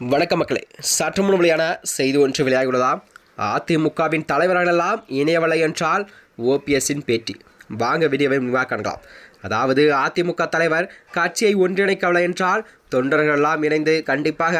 வணக்க மக்களே. சற்று முன் வெளியான செய்தி ஒன்று வெளியாகியுள்ளதாம் அதிமுகவின் தலைவர்களெல்லாம் இணையவில்லை என்றால் ஓபிஎஸ்ஸின் பேட்டி. வாங்க வீடியோவை விரிவாக காணலாம். அதாவது அதிமுக தலைவர் கட்சியை ஒன்றிணைக்கவில்லை என்றால் தொண்டர்கள் எல்லாம் இணைந்து கண்டிப்பாக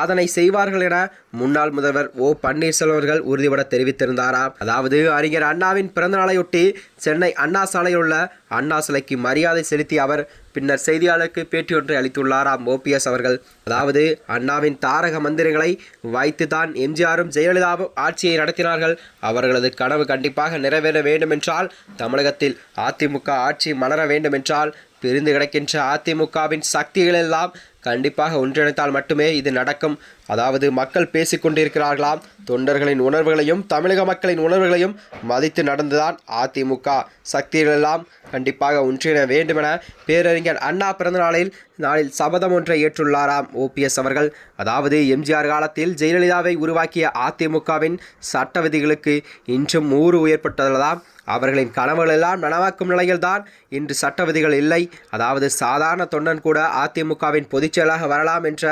அதனை செய்வார்கள் என முன்னாள் முதல்வர் ஓ பன்னீர்செல்வம் அவர்கள் உறுதிபட தெரிவித்திருந்தாராம் அதாவது அறிஞர் அண்ணாவின் பிறந்த நாளையொட்டி சென்னை அண்ணா சாலையில் உள்ள அண்ணா சிலைக்கு மரியாதை செலுத்தி அவர் பின்னர் செய்தியாளருக்கு பேட்டி ஒன்றை அளித்துள்ளாராம் ஓபிஎஸ் அவர்கள். அதாவது அண்ணாவின் தாரக மந்திரங்களை வைத்துதான் எம்ஜிஆரும் ஜெயலலிதாவும் ஆட்சியை நடத்தினார்கள். அவர்களது கனவு கண்டிப்பாக நிறைவேற வேண்டுமென்றால் தமிழகத்தில் அதிமுக ஆட்சி மலர வேண்டுமென்றால் பிரிந்து கிடக்கின்ற அதிமுகவின் சக்திகள் எல்லாம் கண்டிப்பாக ஒன்றிணைத்தால் மட்டுமே இது நடக்கும். அதாவது மக்கள் பேசிக்கொண்டிருக்கிறார்களாம். தொண்டர்களின் உணர்வுகளையும் தமிழக மக்களின் உணர்வுகளையும் மதித்து நடந்துதான் அதிமுக சக்திகளெல்லாம் கண்டிப்பாக ஒன்றிண வேண்டுமென பேரறிஞர் அண்ணா பிறந்த நாளில் நாளில் சபதம் ஒன்றை ஏற்றுள்ளாராம் ஓபிஎஸ் அவர்கள். அதாவது எம்ஜிஆர் காலத்தில் ஜெயலலிதாவை உருவாக்கிய அதிமுகவின் சட்ட விதிகளுக்கு இன்றும் ஊறு உயர்பட்டுள்ளதாம் அவர்களின் கனவுகள் எல்லாம் நனவாக்கும் நிலையில்தான் இன்று சட்ட விதிகள் இல்லை. அதாவது சாதாரண தொண்டன் கூட அதிமுகவின் பொதுச்செயலாக வரலாம் என்ற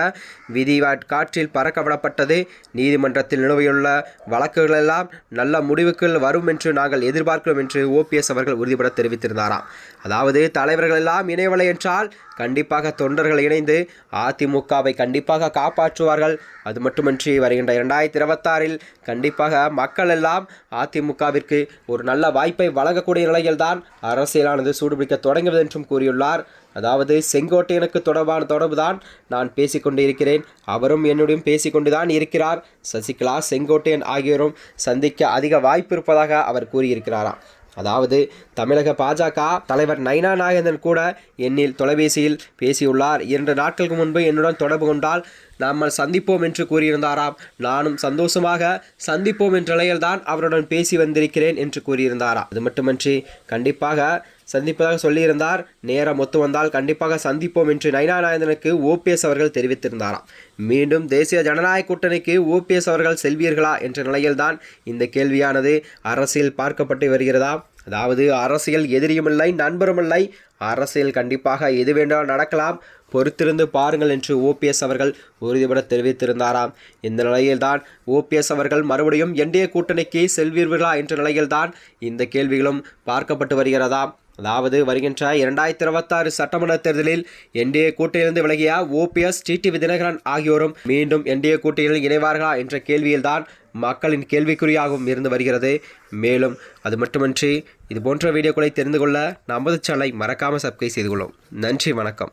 விதி காற்றில் பறக்கவிடப்பட்டது. நீதிமன்றத்தில் நிலுவையுள்ள வழக்குகள் எல்லாம் நல்ல முடிவுகள் வரும் என்று நாங்கள் எதிர்பார்க்கிறோம் என்று ஓபிஎஸ் அவர்கள் உறுதிபட தெரிவித்திருந்தாராம். அதாவது தலைவர்கள் எல்லாம் இணையவில்லை என்றால் கண்டிப்பாக தொண்டர்கள் இணைந்து அதிமுகவை கண்டிப்பாக காப்பாற்றுவார்கள். அது மட்டுமின்றி வருகின்ற இரண்டாயிரத்தி இருபத்தாறில் கண்டிப்பாக மக்கள் எல்லாம் அதிமுகவிற்கு ஒரு நல்ல வாய்ப்பை வழங்கக்கூடிய நிலையில்தான் அரசியலானது சூடுபிடிக்க தொடங்குவது என்றும் கூறியுள்ளார். அதாவது செங்கோட்டையனுக்கு தொடர்பான தொடர்புதான் நான் பேசிக்கொண்டு இருக்கிறேன் அவரும் என்னுடன் பேசிக்கொண்டுதான் இருக்கிறார். சசிகலா செங்கோட்டையன் ஆகியோரும் சந்திக்க அதிக வாய்ப்பு இருப்பதாக அவர் கூறியிருக்கிறாராம் அதாவது தமிழக பாஜக தலைவர் நைனா நாகேந்திரன் கூட என்னில் தொலைபேசியில் பேசியுள்ளார். இரண்டு நாட்களுக்கு முன்பு என்னுடன் தொடர்பு கொண்டால் நாம் சந்திப்போம் என்று கூறியிருந்தாராம். நானும் சந்தோஷமாக சந்திப்போம் என்ற நிலையில்தான் அவருடன் பேசி வந்திருக்கிறேன் என்று கூறியிருந்தாராம். அது மட்டுமன்றி கண்டிப்பாக சந்திப்பதாக சொல்லியிருந்தார். நேரம் ஒத்து வந்தால் கண்டிப்பாக சந்திப்போம் என்று நைனா நாயந்தனுக்கு ஓபிஎஸ் அவர்கள் தெரிவித்திருந்தாராம். மீண்டும் தேசிய ஜனநாயக கூட்டணிக்கு ஓபிஎஸ் அவர்கள் செல்வீர்களா என்ற நிலையில்தான் இந்த கேள்வியானது அரசியல் பார்க்கப்பட்டு வருகிறதா? அதாவது அரசியல் எதிரியுமில்லை நண்பருமில்லை அரசியல் கண்டிப்பாக எது வேண்டாலும் நடக்கலாம். பொறுத்திருந்து பாருங்கள் என்று ஓபிஎஸ் அவர்கள் உறுதிபட தெரிவித்திருந்தாராம். இந்த நிலையில்தான் ஓபிஎஸ் அவர்கள் மறுபடியும் என்டிஏ கூட்டணிக்கு செல்வீர்களா என்ற நிலையில்தான் இந்த கேள்விகளும் பார்க்கப்பட்டு வருகிறதாம் அதாவது வருகின்ற இரண்டாயிரத்தி இருபத்தாறு சட்டமன்ற தேர்தலில் என்டிஏ கூட்டணியிலிருந்து விலகிய ஓபிஎஸ் டிடிவி தினகரன் ஆகியோரும் மீண்டும் என்டிஏ கூட்டணியில் இணைவார்களா என்ற கேள்வியில்தான் மக்களின் கேள்விக்குறியாகவும் இருந்து வருகிறது. மேலும் அது மட்டுமின்றி இது போன்ற வீடியோக்களை தெரிந்து கொள்ள நமது சேனலை மறக்காமல் சப்ஸ்கிரைப் செய்து கொள்ளும். நன்றி வணக்கம்.